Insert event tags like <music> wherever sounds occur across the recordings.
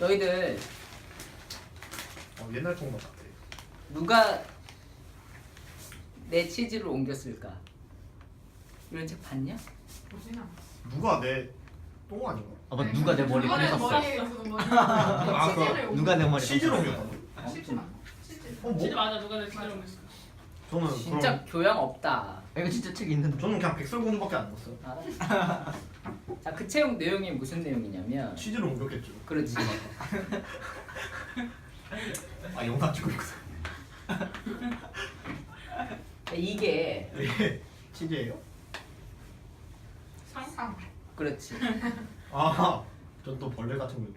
너희들 어, 옛날 통만 같아. 누가 내 치즈를 옮겼을까? 이런 책 봤냐? 보진 않았어. 누가 내 똥 아닌가? 아, 뭐 누가 내 머리 이번에 뺏었어? 머리에 머리. 아, 치즈를 그 누가 내 머리 치즈로 뺏었어? 옮겼다고? 치즈? 치즈. 어, 뭐? 진짜 맞아 누가 내 진짜 옮겼어 저는 진짜 그럼 교양 없다. 아, 이거 진짜 책 있는데. 저는 그냥 백설공주밖에 안 봤어요. 알아? 자, 그 채용 내용이 무슨 내용이냐면 치즈로 옮겼겠죠. 그렇지. 아 영상 찍고 있어. 이게 이게 치즈예요? 상상. 그렇지. 아, 전 또 벌레 같은 거.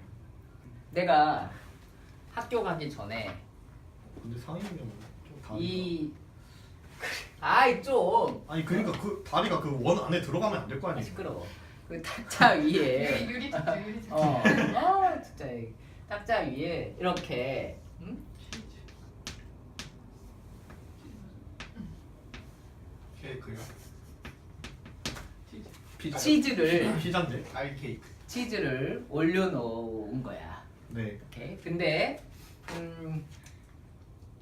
내가 학교 가기 전에 근데 상인이면 좀 다르다. 이 아이 좀 아니 그러니까 그 다리가 그 원 안에 들어가면 안 될 거 아니에요? 시끄러워. 그 탁자 <laughs> 유리 위에 유리 특제 유리 특제. 어, 아 진짜 이 탁자 위에 이렇게 응? 케이크요? 피자. 치즈를 피자인데. 아이 케이크. 치즈를 올려놓은 거야. 네. 이렇게. 근데 음,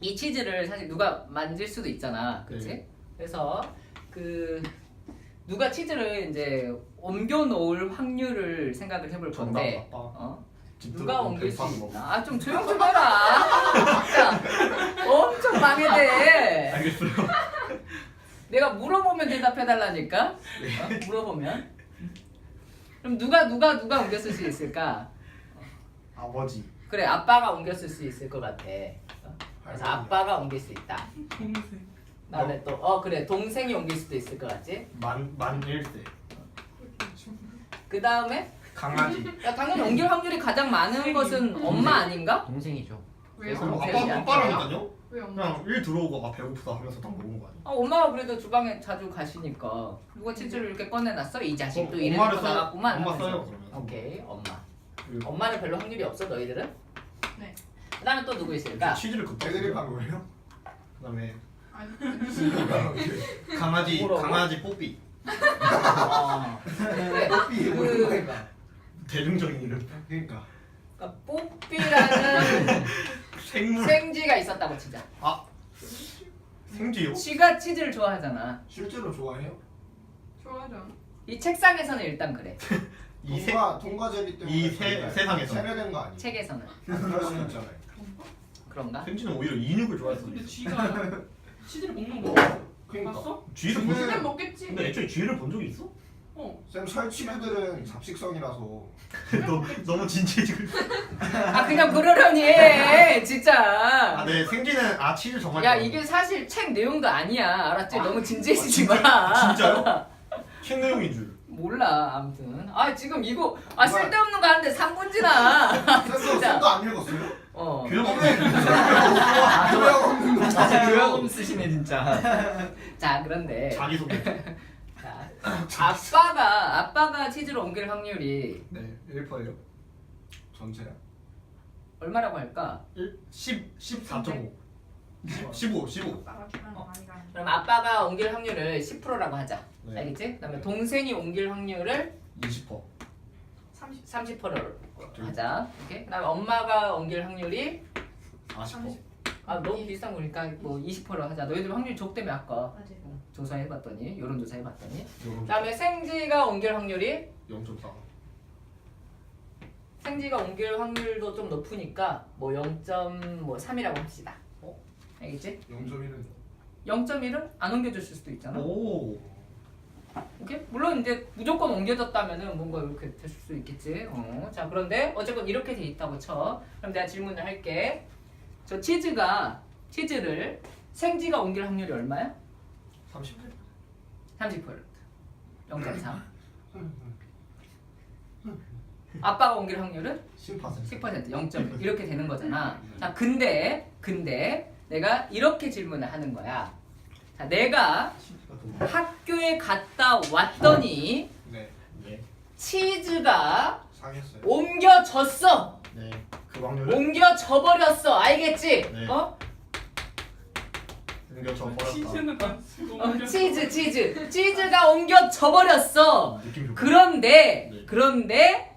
이 치즈를 사실 누가 만질 수도 있잖아, 그렇지? 네. 그래서 그 누가 치즈를 이제 옮겨 놓을 확률을 생각을 해볼 건데. 어? 집 누가 옮길 수. 있나? 아 좀 조용 좀 해라. 진짜 엄청 방해돼. 알겠어요. 내가 물어보면 대답해달라니까. 어? 물어보면. 그럼 누가 누가 누가 옮겼을 수 있을까? 아버지. 그래 아빠가 옮겼을 수 있을 것 같아. 어? 그래서 아빠가 옮길 수 있다. 동생 그다음에 또 어 그래 동생이 옮길 수도 있을 것 같지. 만 만일세. 그 다음에 강아지. <laughs> 야 당연히 옮길 확률이 가장 많은 것은 엄마 아닌가? 동생이죠. 왜요? 그래서 아빠 동생이야. 아빠라니까요? 왜 엄마? 그냥 일 들어오고 아 배고프다 하면서 딱 먹은 거 아니야? 아, 엄마가 그래도 주방에 자주 가시니까 누가 치즈를 이렇게 꺼내놨어? 이 자식도 그럼 이래 엄마를 놓고 써요? 나갔구만. 엄마 하면서. 써요, 그러면. 오케이 엄마. 그리고 엄마는 별로 확률이 없어 너희들은? 네. 그다음에 또 누구 있을까? 치즈를 급하게. 애들이 한 거예요? 그다음에. <laughs> 강아지 뭐라고? 강아지 뽀삐. 어. 그래. 뽀삐 그 대중적인 이름. 그러니까. 그러니까 뽀삐라는 <laughs> 생물. 생쥐가 있었다고 치자. 아 생쥐요? 쥐가 치즈를 좋아하잖아. 실제로 좋아해요? 좋아하지 않아? 이 책상에서는 일단 그래. 이세 통과 통과 제비 때문에 이 세- 그런가요? 세상에서. 세뇌된 거 아니에요? 책에서는 그럴 수 있잖아요. 그런가? 생쥐는 오히려 인육을 좋아해서. 근데 쥐가 치즈를 먹는 거 그러니까. 봤어? 쥐를 본 쥐는- 적 먹겠지. 근데 애초에 쥐를 본 적이 있어? 어 쌤 설치류들은 잡식성이라서 <laughs> 너 너무 진지해지고 있어. 아 그냥 그러려니 해 진짜. 아, 네 생쥐는 아 치즈 정말. 야. 이게 사실 책 내용도 아니야 알았지? 너무 진지해지지 아, 마. 진짜요? <laughs> 책 내용인 줄. 몰라 아무튼 아 지금 이거 아 쓸데없는 거 하는데 3분 지나. 쌤도 진짜. 쌤도 안 읽었어요? 어. 교양 없네. 교양 없는 <laughs> 거 아, 맞아요. 교양음 쓰시네 진짜. <laughs> 자 그런데 자기 소개. <laughs> 자, 아빠가 아빠가 치즈를 옮길 확률이 네 1%예요. 전체야. 얼마라고 할까? 10 14.5. 15 15. 아빠가 많이 가는. 그럼 아빠가 옮길 확률을 10%라고 하자. 네. 알겠지? 그다음에 네. 동생이 옮길 확률을 20%. 30. 30%를 하자. 오케이? 그다음에 엄마가 옮길 확률이 40%. 아 너무 비싼 거니까 뭐 20% 하자. 너희들 확률 적대며 아까 맞아요. 조사해봤더니 여론 조사해봤더니. 그다음에 생지가 옮길 확률이 0.4. 생지가 옮길 확률도 좀 높으니까 뭐 0.3이라고 합시다. 어? 알겠지? 0.1은 0.1은 안 옮겨줬을 수도 있잖아. 오. 오케이? 물론 이제 무조건 옮겨졌다면은 뭔가 이렇게 됐을 수 있겠지. 어. 자 그런데 어쨌건 이렇게 돼 있다고 쳐. 그럼 내가 질문을 할게. 저 치즈가 치즈를 생지가 옮길 확률이 얼마야? 30. 30%. 0.3. 아빠가 옮길 확률은 10%. 10% 0.1 이렇게 되는 거잖아. 자, 근데 근데 내가 이렇게 질문을 하는 거야. 자, 내가 학교에 갔다 왔더니 네 네. 치즈가 상했어요. 옮겨졌어. 네. 그 확률은 옮겨져 버렸어. 알겠지? 네. 어? 옮겨져 버렸다. 치즈는 안 쓰고 어, 치즈 치즈 치즈가 옮겨져 버렸어. 느낌 좋고. 그런데 네. 그런데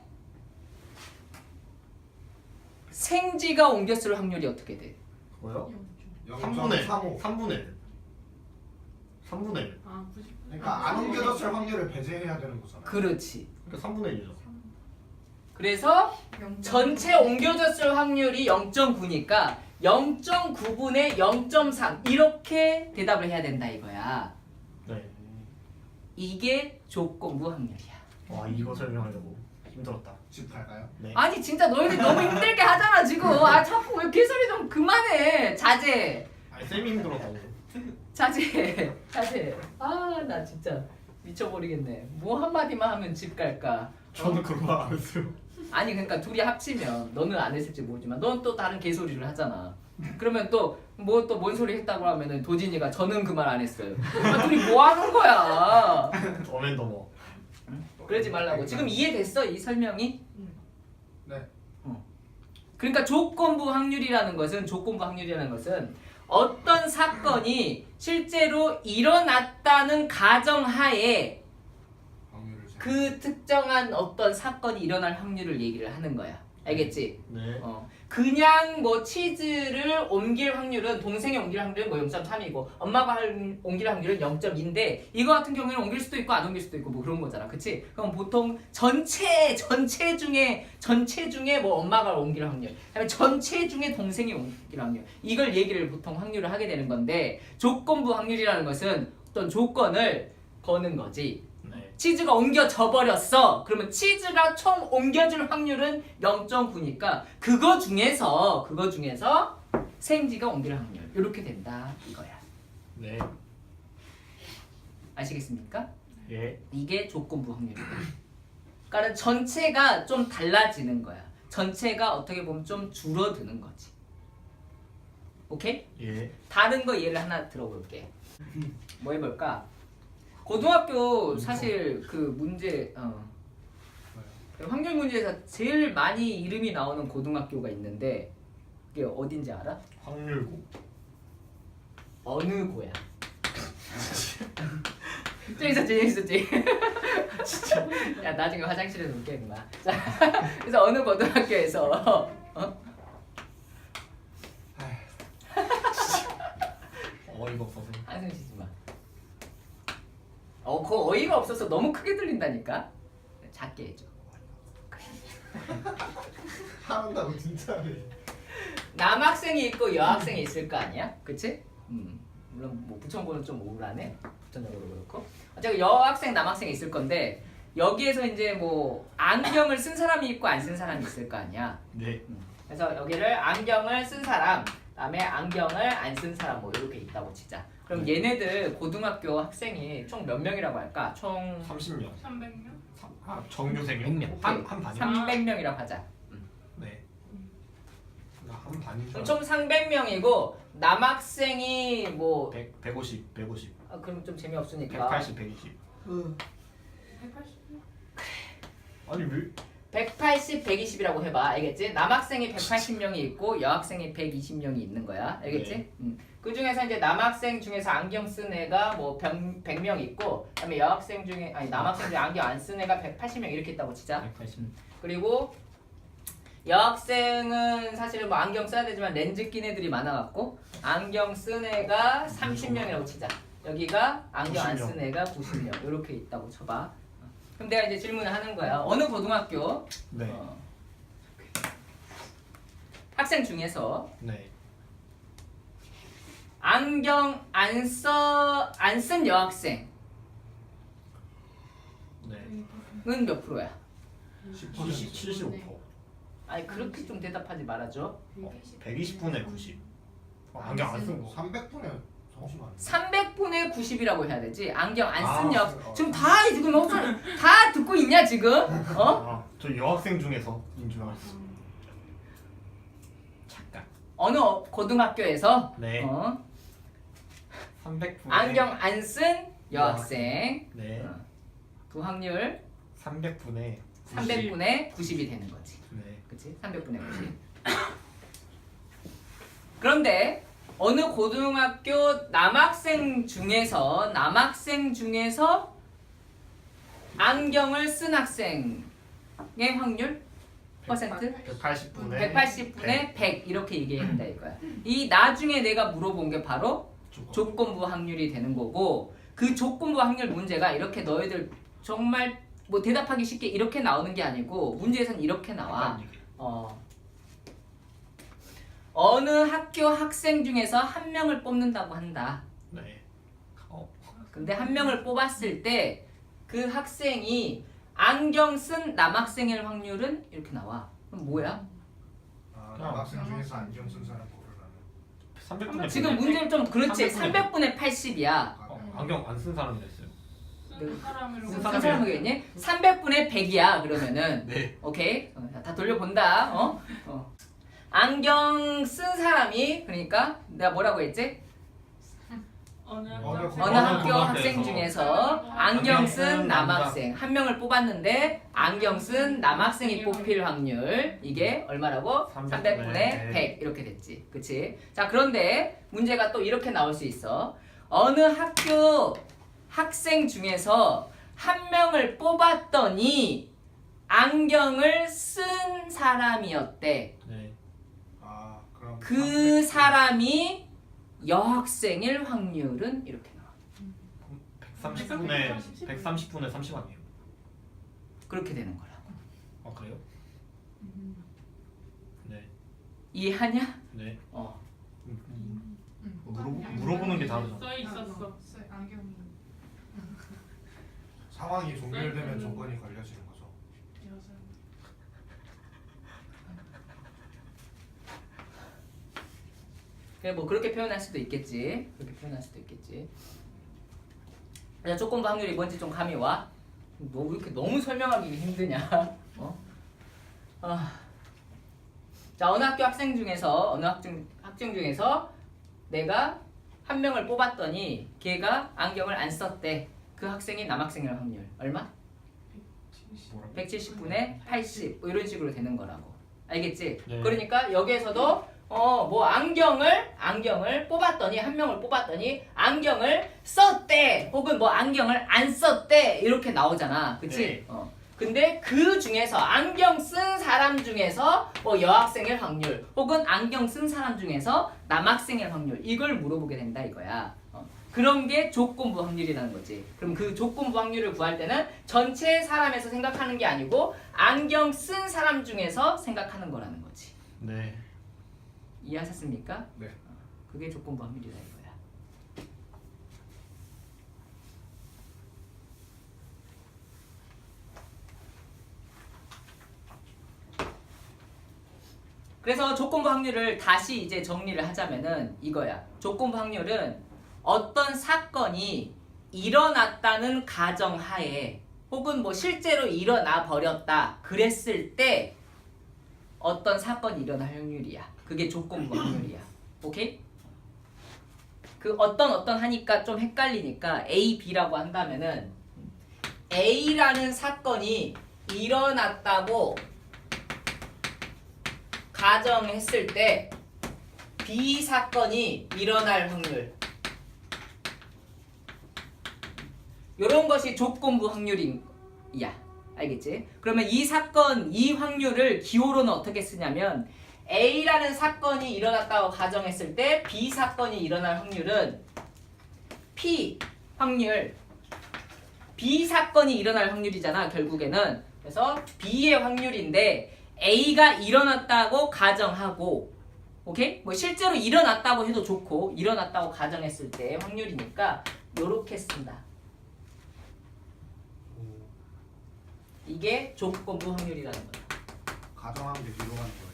생지가 옮겼을 확률이 어떻게 돼? 뭐요? 0.35 3분의 3분의 3분의 1 아 90. 그러니까 안 옮겨졌을 확률을 배제해야 되는 거잖아요 그렇지. 그러니까 3분의 1이죠 그래서 전체 옮겨졌을 확률이 0.9니까 0.9분의 0.3 이렇게 대답을 해야 된다 이거야. 네. 이게 조건부 확률이야. 와 이거 설명하려고 힘들었다 집 갈까요? 네. 아니 진짜 너희들 너무 힘들게 하잖아 지금. 아 자꾸 왜 개소리 좀 그만해. 자제. 아니 쌤이 힘들었다고 <laughs> 자제. 자제. <laughs> 아 나 진짜 미쳐버리겠네. 뭐 한마디만 하면 집 갈까? 저는 그런 말 안 했어요 아니 그러니까 둘이 합치면 너는 안 했을지 모르지만 넌 또 다른 개소리를 하잖아. 그러면 또 뭐 또 뭔 소리 했다고 하면은 도진이가 저는 그 말 안 했어요. 아, 둘이 뭐 하는 거야? 어맨더머 그러지 말라고. 지금 이해됐어 이 설명이? 네. 어. 그러니까 조건부 확률이라는 것은 조건부 확률이라는 것은 어떤 사건이 실제로 일어났다는 가정하에 그 특정한 어떤 사건이 일어날 확률을 얘기를 하는 거야. 알겠지? 네 어. 그냥 뭐 치즈를 옮길 확률은 동생이 옮길 확률은 뭐 0.3이고 엄마가 할- 옮길 확률은 0.2인데 이거 같은 경우에는 옮길 수도 있고 안 옮길 수도 있고 뭐 그런 거잖아. 그치? 그럼 보통 전체 전체 중에 전체 중에 뭐 엄마가 옮길 확률 그다음에 전체 중에 동생이 옮길 확률 이걸 얘기를 보통 확률을 하게 되는 건데 조건부 확률이라는 것은 어떤 조건을 거는 거지. 네. 치즈가 옮겨져 버렸어. 그러면 치즈가 총 옮겨질 확률은 0.9니까 그거 중에서 그거 중에서 생지가 옮길 확률 이렇게 된다 이거야. 네. 아시겠습니까? 예. 이게 조건부 확률이다. 그러니까 전체가 좀 달라지는 거야. 전체가 어떻게 보면 좀 줄어드는 거지. 오케이? 예. 다른 거 예를 하나 들어볼게. 뭐 해볼까? 고등학교 사실 그 문제 어. 그 확률 문제에서 제일 많이 이름이 나오는 고등학교가 있는데 그게 어딘지 알아? 확률고. 어느 고야? <laughs> 재밌었지 재밌었지 <laughs> 진짜 야 나중에 화장실에 놓게 임마 자 <laughs> 그래서 어느 고등학교에서 어? 어이가 없어서. 한숨 쉬지 마. 어, 그 어이가 없어서 너무 크게 들린다니까. 작게 해줘. 한다고 진짜네 남학생이 있고 여학생이 있을 거 아니야? 그치? 음. 물론 뭐 부천고는 좀 우울하네. 부천적으로 그렇고. 어차피 여학생, 남학생이 있을 건데 여기에서 이제 뭐 안경을 쓴 사람이 있고 안 쓴 사람이 있을 거 아니야. 네. 그래서 여기를 안경을 쓴 사람, 그다음에 안경을 안 쓴 사람 뭐 이렇게 있다고 치자. 그럼 얘네들 고등학교 학생이 총 몇 명이라고 할까? 총 30명. 300명? 아 정규생 100명. 한, 한 반이요? 300명이라고 하자. 네. 나한 반인 줄 그럼 알았어. 총 300명이고 남학생이 뭐 100, 150, 150. 아, 그럼 좀 재미없으니까 180, 120. 180명? 아니 왜? 180, 120이라고 해봐. 알겠지? 남학생이 180명이 있고 여학생이 120명이 있는 거야. 알겠지? 네. 음. 그 중에서 이제 남학생 중에서 안경 쓴 애가 뭐 100, 100명 있고 그다음에 여학생 중에 아니 남학생 중에 안경 안 쓴 애가 180명 이렇게 있다고 치자. 180. 그리고 여학생은 사실은 뭐 안경 써야 되지만 렌즈 낀 애들이 많아갖고 안경 쓴 애가 30명이라고 치자. 여기가 안경 안90 명. 쓴 애가 90명 이렇게 있다고 쳐봐. 그럼 내가 이제 질문을 하는 거야. 어느 고등학교 네. 어, 학생 중에서 네. 안경 안 써 안 쓴 여학생은 네. 몇 프로야? 70, 75%. 아니 그렇게 좀 대답하지 말아줘. 120분의 90. 어, 안경 안쓴 거. 300분에 잠시만 300분의 90이라고 해야 되지. 안경 안 쓴 아, 여학 어. 지금 다 지금 목소리 <laughs> 다 듣고 있냐 지금? 어? 아, 저 여학생 중에서 인 줄 알았어. 착각. 어느 어- 고등학교에서 네. 어? 300분의 안경 안 쓴 여학생 네. 어. 그 확률 300분의 300분의 90이 되는 거지. 네. 그치? 300분의 90. <coughs> 그런데 어느 고등학교 남학생 중에서 남학생 중에서 안경을 쓴 학생의 확률 퍼센트? 180분에 180분의 100 이렇게 얘기한다 이거야. 이 나중에 내가 물어본 게 바로 조건부 확률이 되는 거고 그 조건부 확률 문제가 이렇게 너희들 정말 뭐 대답하기 쉽게 이렇게 나오는 게 아니고 문제에선 이렇게 나와. 어. 어느 학교 학생 중에서 한 명을 뽑는다고 한다. 네. 어, 근데 한 명을 뽑았을 때 그 학생이 안경 쓴 남학생일 확률은 이렇게 나와. 그럼 뭐야? 아, 남학생 중에서 안경 쓴 사람 고르라는. 300분에 지금 문제는 좀 그렇지. 300분의 300분의 80이야. 어, 안경 안 쓴 사람이 됐어요. 쓴 사람으로 무슨 사람이야? 사람이겠니? 300분의 100이야. 그러면은 네. 오케이. 어, 자, 다 돌려본다. 어? 어. 안경 쓴 사람이 그러니까 내가 뭐라고 했지? 어느 학교 어느 학교 고등학교에서 학생 중에서 안경 쓴 남학생 한 명을 뽑았는데 안경 쓴 남학생이 뽑힐 확률 이게 얼마라고? 300분의 100 이렇게 됐지 그치? 자 그런데 문제가 또 이렇게 나올 수 있어 어느 학교 학생 중에서 한 명을 뽑았더니 안경을 쓴 사람이었대 네. 아, 그럼 그 사람이 여학생일 확률은 이렇게 나와 130분에 130분에 30 아니에요? 그렇게 되는 거라고 아 그래요? 네. 이해하냐? 네. 어 물어 물어보는 게 다르잖아. 써 있었어. 써- 안경이 상황이 종결되면 조건이 걸려지는 거죠. 그래 뭐 그렇게 표현할 수도 있겠지 그렇게 표현할 수도 있겠지 자 조건부 확률이 뭔지 좀 감이 와? 너 왜 이렇게 너무 설명하기 힘드냐? <laughs> 어? 아. 자 어느 학교 학생 중에서 어느 학생 학생 중에서 내가 한 명을 뽑았더니 걔가 안경을 안 썼대. 그 학생이 남학생일 확률 얼마? 뭐라고? 170분의 80뭐 이런 식으로 되는 거라고. 알겠지? 네. 그러니까 여기에서도 어 뭐 안경을 안경을 뽑았더니 한 명을 뽑았더니 안경을 썼대 혹은 뭐 안경을 안 썼대 이렇게 나오잖아. 그치? 네. 어. 근데 그 중에서 안경 쓴 사람 중에서 뭐 여학생일 확률 혹은 안경 쓴 사람 중에서 남학생일 확률 이걸 물어보게 된다 이거야. 어. 그런 게 조건부 확률이라는 거지. 그럼 그 조건부 확률을 구할 때는 전체 사람에서 생각하는 게 아니고 안경 쓴 사람 중에서 생각하는 거라는 거지. 네. 이해하셨습니까? 네. 어, 그게 조건부 확률이다 이거야. 그래서 조건부 확률을 다시 이제 정리를 하자면은 이거야. 조건부 확률은 어떤 사건이 일어났다는 가정하에 혹은 뭐 실제로 일어나 버렸다 그랬을 때 어떤 사건이 일어날 확률이야. 그게 조건부 확률이야. 오케이? 그 어떤 어떤 하니까 좀 헷갈리니까 A, B라고 한다면은 A라는 사건이 일어났다고 가정했을 때 B 사건이 일어날 확률. 요런 것이 조건부 확률이야. 알겠지? 그러면 이 사건, 이 확률을 기호로는 어떻게 쓰냐면 A라는 사건이 일어났다고 가정했을 때 B 사건이 일어날 확률은 P 확률. B 사건이 일어날 확률이잖아 결국에는. 그래서 B의 확률인데 A가 일어났다고 가정하고 오케이? 뭐 실제로 일어났다고 해도 좋고 일어났다고 가정했을 때 확률이니까 요렇게 쓴다. 이게 조건부 확률이라는 거야. 가정한 게 뒤로 가는 거예요.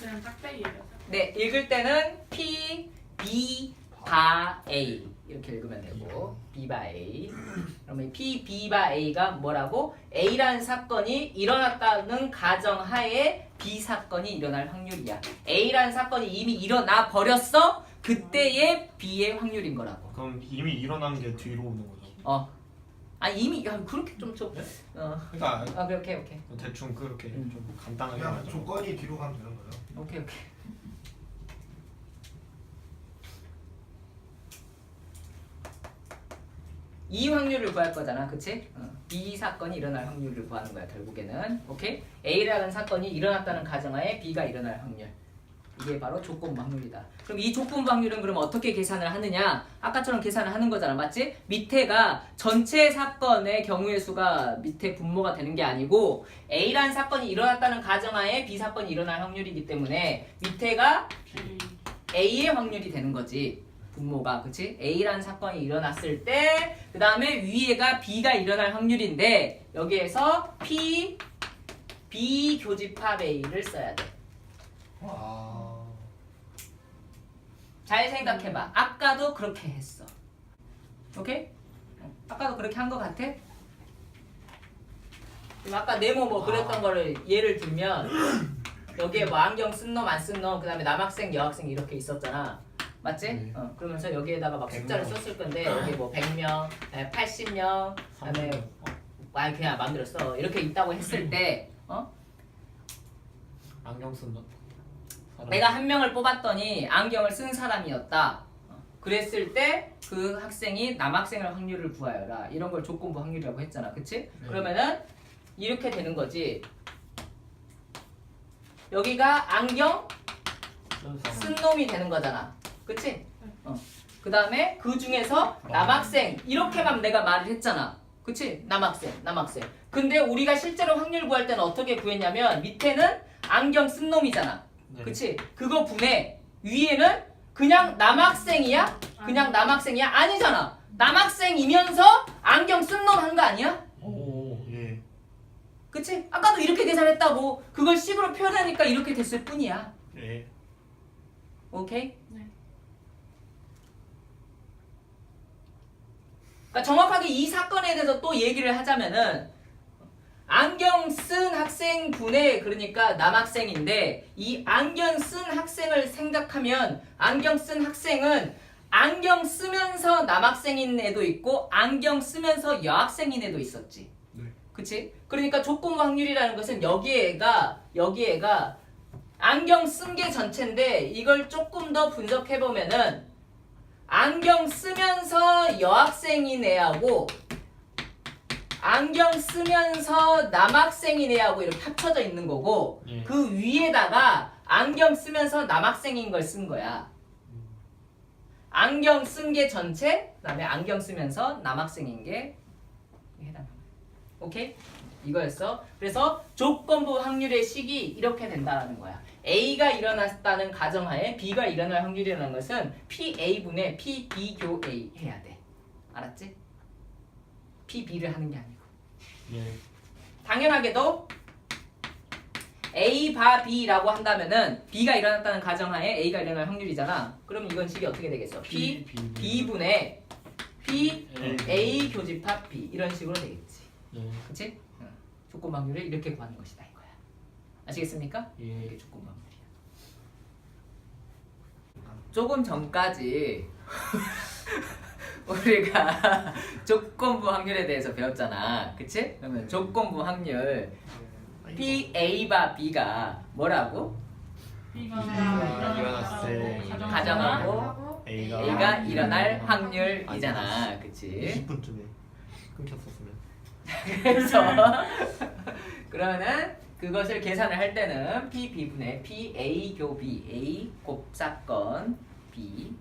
그냥 짝대기예요. 네, 읽을 때는 P, B, 바 A 이렇게 읽으면 되고 B 바 A 그러면 P, B 바 A가 뭐라고? A라는 사건이 일어났다는 가정하에 B 사건이 일어날 확률이야. A라는 사건이 이미 일어나 버렸어. 그때의 B의 확률인 거라고. 그럼 이미 일어난 게 뒤로 오는 거죠. 어. 아 이미 야 그렇게 좀좀 어. 그러니까 아 그래 오케이 오케이 대충 그렇게 음. 좀 간단하게 그냥 하죠. 조건이 뒤로 가면 되는 거죠. 오케이 오케이. 이 확률을 구할 거잖아, 그치? 어. B 사건이 일어날 확률을 구하는 거야, 결국에는. 오케이? A라는 사건이 일어났다는 가정하에 B가 일어날 확률. 이게 바로 조건부 확률이다. 그럼 이 조건부 확률은 그럼 어떻게 계산을 하느냐? 아까처럼 계산을 하는 거잖아, 맞지? 밑에가 전체 사건의 경우의 수가 밑에 분모가 되는 게 아니고 A라는 사건이 일어났다는 가정하에 B 사건이 일어날 확률이기 때문에 밑에가 A의 확률이 되는 거지. 분모가 그치? A라는 사건이 일어났을 때 그 다음에 위에가 B가 일어날 확률인데 여기에서 P B 교집합 A를 써야 돼. 아. 잘 생각해봐. 아까도 그렇게 했어. 오케이? 어, 아까도 그렇게 한거 같아? 지금 아까 네모 뭐 그랬던 거를 예를 들면 여기에 뭐 안경 쓴 놈 안 쓴 놈 그다음에 남학생 여학생 이렇게 있었잖아. 맞지? 네. 어, 그러면서 여기에다가 막 숫자를 100명. 썼을 건데 여기 뭐 100명, 80명, 그다음에 어, 아 그냥 써 이렇게 있다고 했을 때 어? 안경 쓴 너. 사람. 내가 한 명을 뽑았더니 안경을 쓴 사람이었다. 어, 그랬을 때 그 학생이 남학생을 확률을 구하여라. 이런 걸 조건부 확률이라고 했잖아. 그치? 그러면은 이렇게 되는 거지. 여기가 안경 쓴 놈이 되는 거잖아. 그치? 어. 그 다음에 그 중에서 남학생 이렇게만 내가 말을 했잖아. 그치? 남학생, 남학생. 근데 우리가 실제로 확률 구할 때는 어떻게 구했냐면 밑에는 안경 쓴 놈이잖아. 네. 그치? 그거 분해 위에는 그냥 남학생이야? 그냥 남학생이야? 아니잖아. 남학생이면서 안경 쓴 놈 한 거 아니야? 오, 예. 그치? 아까도 이렇게 계산했다고. 그걸 식으로 표현하니까 이렇게 됐을 뿐이야. 예. 오케이? 네. 그러니까 정확하게 이 사건에 대해서 또 얘기를 하자면은 안경 쓴 학생분의 그러니까 남학생인데 이 안경 쓴 학생을 생각하면 안경 쓴 학생은 안경 쓰면서 남학생인 애도 있고 안경 쓰면서 여학생인 애도 있었지. 네. 그치? 그러니까 조건부 확률이라는 것은 여기에가 여기에가 안경 쓴 게 전체인데 이걸 조금 더 분석해 보면은 안경 쓰면서 여학생인 애하고 안경 쓰면서 남학생인 애하고 이렇게 합쳐져 있는 거고 예. 그 위에다가 안경 쓰면서 남학생인 걸 쓴 거야. 안경 쓴 게 전체, 그다음에 안경 쓰면서 남학생인 게 해당. 오케이? 이거였어. 그래서 조건부 확률의 식이 이렇게 된다는 거야. A가 일어났다는 가정하에 B가 일어날 확률이라는 것은 PA분의 PB 교 A 해야 돼. 알았지? PB를 하는 게 아니고. 예. 당연하게도 A 바 B라고 한다면은 B가 일어났다는 가정하에 A가 일어날 확률이잖아. 그럼 이건 식이 어떻게 되겠어? P B분의 P A 교집합 B 이런 식으로 되겠지. 예. 그치? 응. 조건 확률을 이렇게 구하는 것이다 이거야. 아시겠습니까? 예. 이게 조건 확률이야. 조금 전까지 <laughs> 우리가 조건부 확률에 대해서 배웠잖아. 그치? 그러면 조건부 확률 P A 바 B가 뭐라고? B가 일어났을 때 가정하고 하고 A가, A가 일어날 확률이잖아. 그치? 20분쯤에 끊겼었으면. <laughs> 그래서 그러면은 그것을 계산을 할 때는 P B분의 P A 교 B A 곱사건 B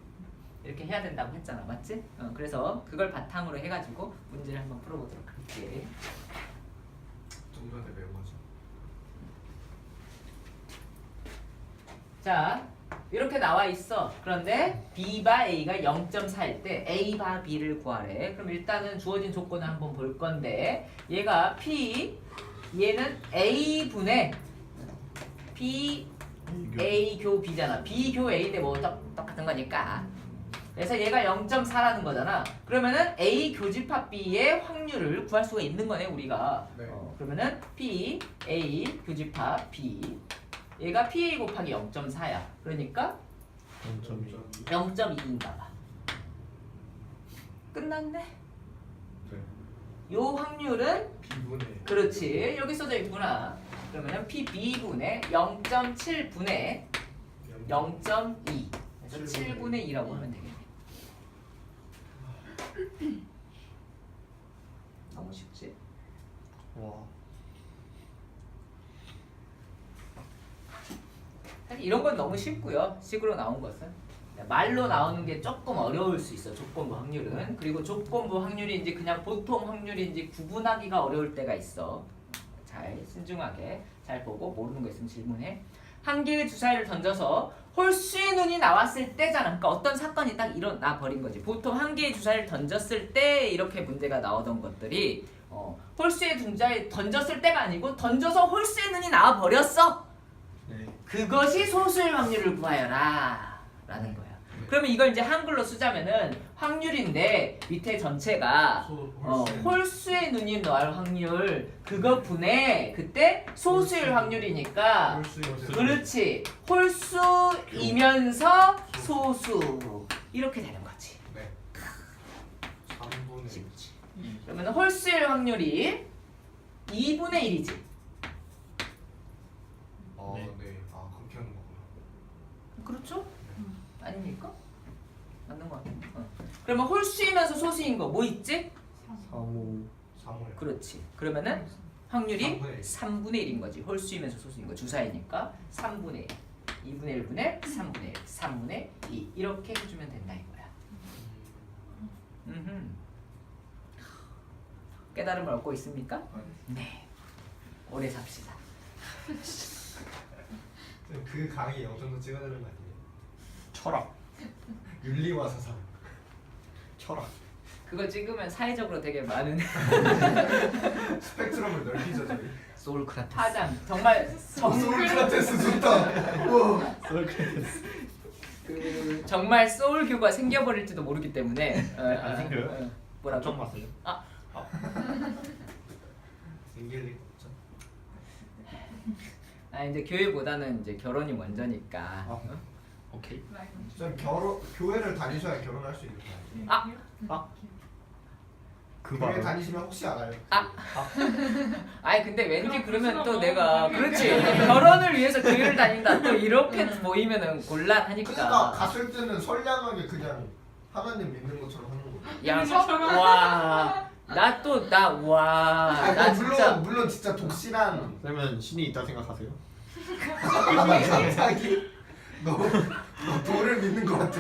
이렇게 해야 된다고 했잖아, 맞지? 어, 그래서 그걸 바탕으로 해가지고 문제를 한번 풀어보도록 할게. 좀 전에 배운 거죠. 자, 이렇게 나와 있어. 그런데 B 바 A가 0.4일 때 A 바 B를 구하래. 그럼 일단은 주어진 조건을 한번 볼 건데 얘가 P 얘는 A 분의 B A 교 B잖아. B 교 A 대뭐 똑같은 거니까. 그래서 얘가 0.4라는 거잖아. 그러면은 A 교집합 B의 확률을 구할 수가 있는 거네 우리가. 네. 어, 그러면은 P A 교집합 B 얘가 PA 곱하기 0.4야. 그러니까 0.2. 0.2인가 봐. 끝났네. 네. 요 확률은 B분의 그렇지. 여기 써져 있구나. 그러면은 PB분의 0.7분의 0.2. 그래서 7분의 2라고 하면 되겠네. 너무 쉽지? 와. 사실 이런 건 너무 쉽고요. 식으로 나온 것은 말로 나오는 게 조금 어려울 수 있어. 조건부 확률은 그리고 조건부 확률인지 그냥 보통 확률인지 구분하기가 어려울 때가 있어. 잘 신중하게 잘 보고 모르는 거 있으면 질문해. 한 개의 주사위를 던져서 홀수의 눈이 나왔을 때잖아. 그러니까 어떤 사건이 딱 일어나 버린 거지. 보통 한 개의 주사위를 던졌을 때 이렇게 문제가 나오던 것들이 어, 홀수의 눈자에 던졌을 때가 아니고 던져서 홀수의 눈이 나와 버렸어. 네. 그것이 소수의 확률을 구하여라 라는 거야. 그러면 이걸 이제 한글로 쓰자면은 확률인데 밑에 전체가 소- 어, 홀수의 눈이 나올 확률 그거 분해 그때 소수일 확률이니까 그렇지 홀수이면서 소수 이렇게 되는 거지. 네. 3분의 쉽지. 그러면 홀수일 확률이 2분의 1이지. 아, 네. 네. 아, 그렇게 하는 거구나. 그렇죠? 아닙니까? 그러면 홀수이면서 소수인 거 뭐 있지? 3호. 3월. 그렇지. 그러면은 확률이 3분의 1. 3분의 1인 거지. 홀수이면서 소수인 거 주사이니까 3분의 1. 2분의 1분의 3분의 1. 3분의 2. 이렇게 해주면 된다 이거야. 음흠. 깨달음을 얻고 있습니까? 네. 오래 삽시다. 그 강의 영상도 찍어야 되는 거 아니에요? 철학. 윤리와 사상. 철학. 그거 찍으면 사회적으로 되게 많은 <laughs> 스펙트럼을 넓히죠 저희. 소울크라테스. 파장 정말 정, 소크라테스 좋다. 우와. 그 정말 소울교가 생겨버릴지도 모르기 때문에 어, 안 어, 생겨요? 어, 뭐라고? 좀 봤어요? 생길 리가 없죠. 아 이제 교회보다는 이제 결혼이 먼저니까 아. 오케이. 전 결혼 교회를 다니셔야 결혼할 수 있는 거 아니에요? 아. 그 교회 말은? 다니시면 혹시 알아요? 아니 근데 왠지 그럼 그러면 또 불순하고 내가 그렇지. 결혼을 위해서 교회를 다닌다. 또 이렇게 보이면은 그러니까. 곤란하니까 갔을 때는 선량하게 그냥 하나님 믿는 것처럼 하는 거예요. 야와나 <laughs> 또나 와. 아니, 나뭐 물론 진짜. 물론 진짜 독실한 그러면 신이 있다 생각하세요? <laughs> 자기 너, 너 도를 믿는 것 같아.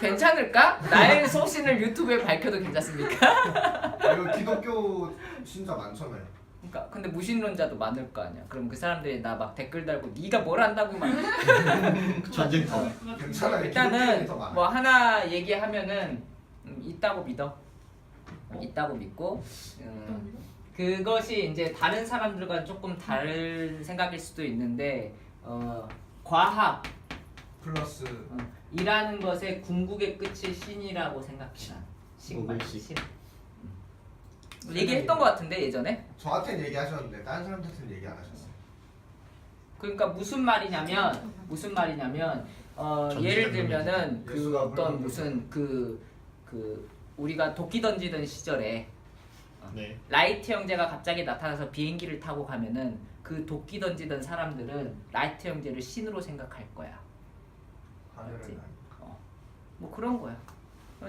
괜찮을까? 나의 소신을 유튜브에 밝혀도 괜찮습니까? 이거 기독교 신자 많잖아요. 그러니까 근데 무신론자도 많을 거 아니야. 그럼 그 사람들이 나 막 댓글 달고 네가 뭘 안다고 막 <laughs> 전쟁터. 괜찮아요. 일단은 기독교인이 더 많아요. 뭐 하나 얘기하면은 음, 있다고 믿어. 있다고 믿고 음, 그것이 이제 다른 사람들과 조금 다른 생각일 수도 있는데 어, 과학 플러스 어, 이라는 것의 궁극의 끝이 신이라고 생각해 난. 신. 음. 얘기했던 것 같은데 예전에. 저한테는 얘기하셨는데 다른 사람들한테는 얘기 안 하셨어요. 그러니까 무슨 말이냐면 무슨 말이냐면 어, 전지적 예를 들면은 그 예수가 어떤 물론 무슨 그 그 우리가 도끼 던지던 시절에 네. 라이트 형제가 갑자기 나타나서 비행기를 타고 가면은 그 도끼 던지던 사람들은 라이트 형제를 신으로 생각할 거야. 아니고. 어. 뭐 그런 거야.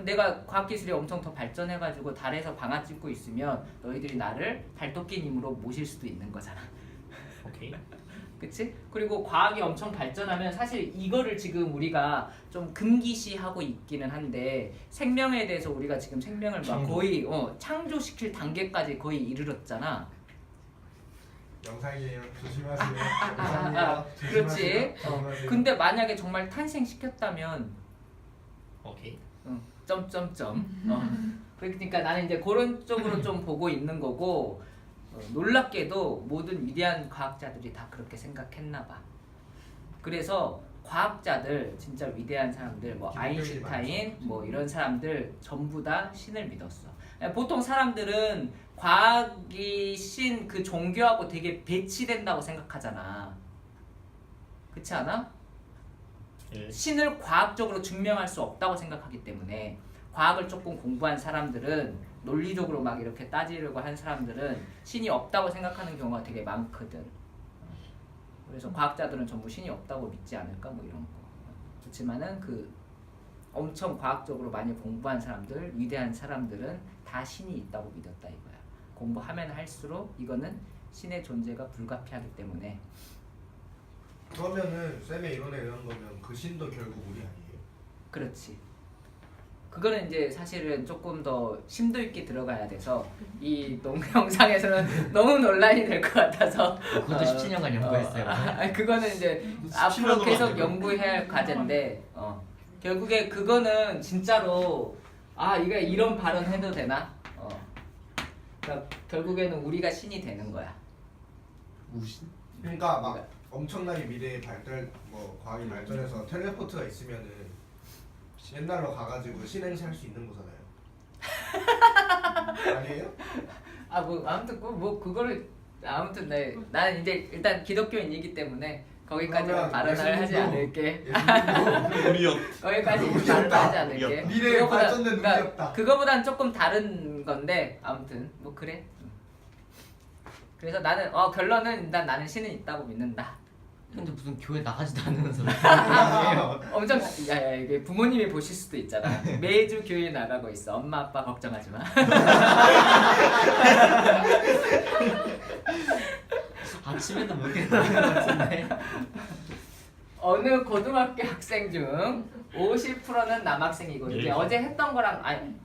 내가 과학기술이 엄청 더 발전해가지고 달에서 방아 찍고 있으면 너희들이 나를 달도끼님으로 모실 수도 있는 거잖아. 오케이. <laughs> 그치? 그리고 과학이 엄청 발전하면 사실 이거를 지금 우리가 좀 금기시하고 있기는 한데 생명에 대해서 우리가 지금 생명을 막. 거의 어, 창조시킬 단계까지 거의 이르렀잖아. 영상이에요. 조심하세요. 아, 영상이에요. 아, 조심하세요. 그렇지. 어, 조심하세요. 근데 만약에 정말 탄생시켰다면 오케이. 어, 점점점. <laughs> 어. 그러니까 나는 이제 그런 쪽으로 좀 보고 있는 거고 어, 놀랍게도 모든 위대한 과학자들이 다 그렇게 생각했나 봐. 그래서 과학자들 진짜 위대한 사람들 뭐 아인슈타인 많죠. 뭐 이런 사람들 전부 다 신을 믿었어. 보통 사람들은 과학이 신 그 종교하고 되게 배치된다고 생각하잖아. 그렇지 않아? 예. 신을 과학적으로 증명할 수 없다고 생각하기 때문에 과학을 조금 공부한 사람들은 논리적으로 막 이렇게 따지려고 한 사람들은 신이 없다고 생각하는 경우가 되게 많거든. 그래서 과학자들은 전부 신이 없다고 믿지 않을까 뭐 이런 거. 그렇지만은 그 엄청 과학적으로 많이 공부한 사람들, 위대한 사람들은 다 신이 있다고 믿었다 이거야. 공부하면 할수록 이거는 신의 존재가 불가피하기 때문에 그러면은 쌤의 이론에 의한 거면 그 신도 결국 우리 아니에요? 그렇지. 그거는 이제 사실은 조금 더 심도 있게 들어가야 돼서 이 농- 영상에서는 <laughs> 너무 논란이 될 것 같아서 그것도 어, 17년간 연구했어요. 어, 아, 그거는 이제 17년으로 앞으로 안 계속. 연구해야 할 과제인데 어, 결국에 그거는 진짜로 아 이게 이런 발언 해도 되나? 어. 그러니까 결국에는 우리가 신이 되는 거야. 무신? 그러니까 막 엄청나게 미래의 발달 뭐 과학이 발전해서 텔레포트가 있으면은 옛날로 가가지고 신행시 할 수 있는 거잖아요. <laughs> 아니에요? 아 뭐 아무튼 그, 뭐 그거를 아무튼 네, 난 이제 일단 기독교인이기 때문에 거기까지는 발언을 하지 않을게. 예수님도 우리였. 거기까지 우리였다. 발언을 하지 않을게. 그거보다- 발전된 그러니까 우리였다. 그거보단 조금 다른 건데 아무튼 뭐 그래. 음. 그래서 나는 어 결론은 일단 나는 신은 있다고 믿는다. 근데 무슨 교회 나가지도 않는 소리. <laughs> 아니에요. 엄청 야야 이게 부모님이 보실 수도 있잖아. 매주 교회 나가고 있어. 엄마 아빠 걱정하지 마. <laughs> <laughs> 아침에도 몇개 나는 것 같은데. 어느 고등학교 학생 중 50%는 남학생이고 이게 예. 어제 했던 거랑 아니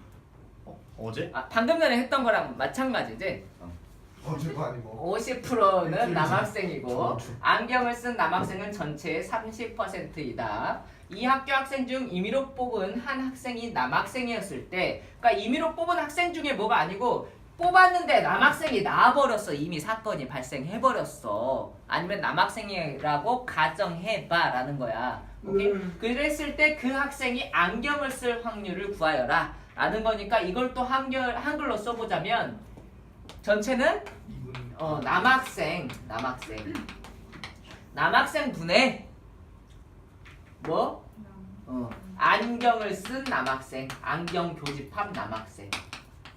어? 어제? 아, 방금 전에 했던 거랑 마찬가지지. 어. 어제도 아니고. 50%는 남학생이고 안경을 쓴 남학생은 전체의 30%이다. 이 학교 학생 중 임의로 뽑은 한 학생이 남학생이었을 때, 그러니까 임의로 뽑은 학생 중에 뭐가 아니고 뽑았는데 남학생이 나와버렸어. 이미 사건이 발생해버렸어. 아니면 남학생이라고 가정해봐라는 거야. 오케이? 그랬을 때 그 학생이 안경을 쓸 확률을 구하여라. 라는 거니까 이걸 또 한글, 한글로 써보자면 전체는 어 남학생 남학생 남학생 분의 뭐 어, 안경을 쓴 남학생 안경 교집합 남학생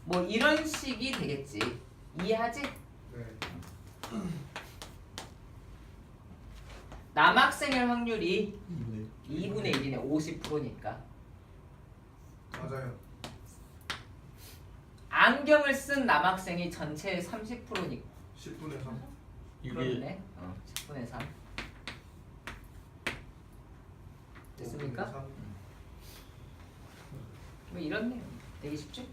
뭐 이런 식이 되겠지 이해하지? 네. 남학생의 확률이 2분의 1이네 50%니까 맞아요. 안경을 쓴 남학생이 전체의 30%니까 10분의 3. 이게 그렇네 어, 10분의 3 됐습니까? 뭐 이런 내용 되게 쉽죠?